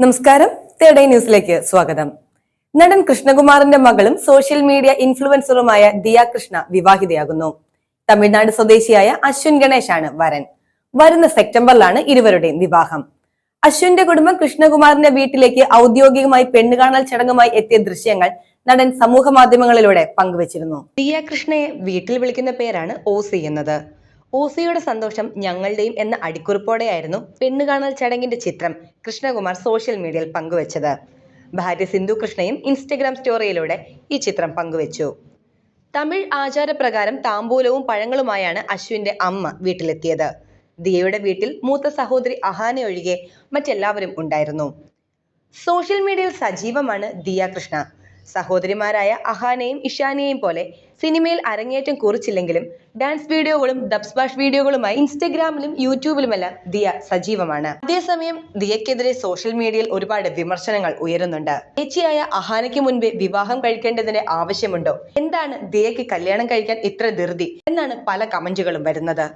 നമസ്കാരം. തേടൈ ന്യൂസിലേക്ക് സ്വാഗതം. നടൻ കൃഷ്ണകുമാറിന്റെ മകളും സോഷ്യൽ മീഡിയ ഇൻഫ്ലുവൻസറുമായ ദിയ കൃഷ്ണ വിവാഹിതയാകുന്നു. തമിഴ്നാട് സ്വദേശിയായ അശ്വിൻ ഗണേശാണ് വരൻ. വരുന്ന സെപ്റ്റംബറിലാണ് ഇരുവരുടെയും വിവാഹം. അശ്വിന്റെ കുടുംബം കൃഷ്ണകുമാറിന്റെ വീട്ടിലേക്ക് ഔദ്യോഗികമായി പെണ്ണുകാണൽ ചടങ്ങുമായി എത്തിയ ദൃശ്യങ്ങൾ നടൻ സമൂഹ മാധ്യമങ്ങളിലൂടെ പങ്കുവച്ചിരുന്നു. ദിയ കൃഷ്ണയെ വീട്ടിൽ വിളിക്കുന്ന പേരാണ് ഓസി എന്നത്. ഓസിയുടെ സന്തോഷം ഞങ്ങളുടെയും എന്ന അടിക്കുറിപ്പോടെയായിരുന്നു പെണ്ണുകാണൽ ചടങ്ങിന്റെ ചിത്രം കൃഷ്ണകുമാർ സോഷ്യൽ മീഡിയയിൽ പങ്കുവച്ചത്. ഭാര്യ സിന്ധു കൃഷ്ണയും ഇൻസ്റ്റഗ്രാം സ്റ്റോറിയിലൂടെ ഈ ചിത്രം പങ്കുവച്ചു. തമിഴ് ആചാരപ്രകാരം താമ്പൂലവും പഴങ്ങളുമായാണ് അശ്വിന്റെ അമ്മ വീട്ടിലെത്തിയത്. ദിയയുടെ വീട്ടിൽ മൂത്ത സഹോദരി അഹാന ഒഴികെ മറ്റെല്ലാവരും ഉണ്ടായിരുന്നു. സോഷ്യൽ മീഡിയയിൽ സജീവമാണ് ദിയ കൃഷ്ണ. സഹോദരിമാരായ അഹാനയും ഇഷാനിയെയും പോലെ സിനിമയിൽ അരങ്ങേറ്റം കുറിച്ചില്ലെങ്കിലും ഡാൻസ് വീഡിയോകളും ഡബ്സ്ബാഷ് വീഡിയോകളുമായി ഇൻസ്റ്റഗ്രാമിലും യൂട്യൂബിലുമെല്ലാം ദിയ സജീവമാണ്. അതേസമയം ദിയക്കെതിരെ സോഷ്യൽ മീഡിയയിൽ ഒരുപാട് വിമർശനങ്ങൾ ഉയരുന്നുണ്ട്. ചേച്ചിയായ അഹാനയ്ക്ക് മുൻപേ വിവാഹം കഴിക്കേണ്ടതിന്റെ ആവശ്യമുണ്ടോ? എന്താണ് ദിയയ്ക്ക് കല്യാണം കഴിക്കാൻ ഇത്ര ധൃതി? എന്നാണ് പല കമന്റുകളും വരുന്നത്.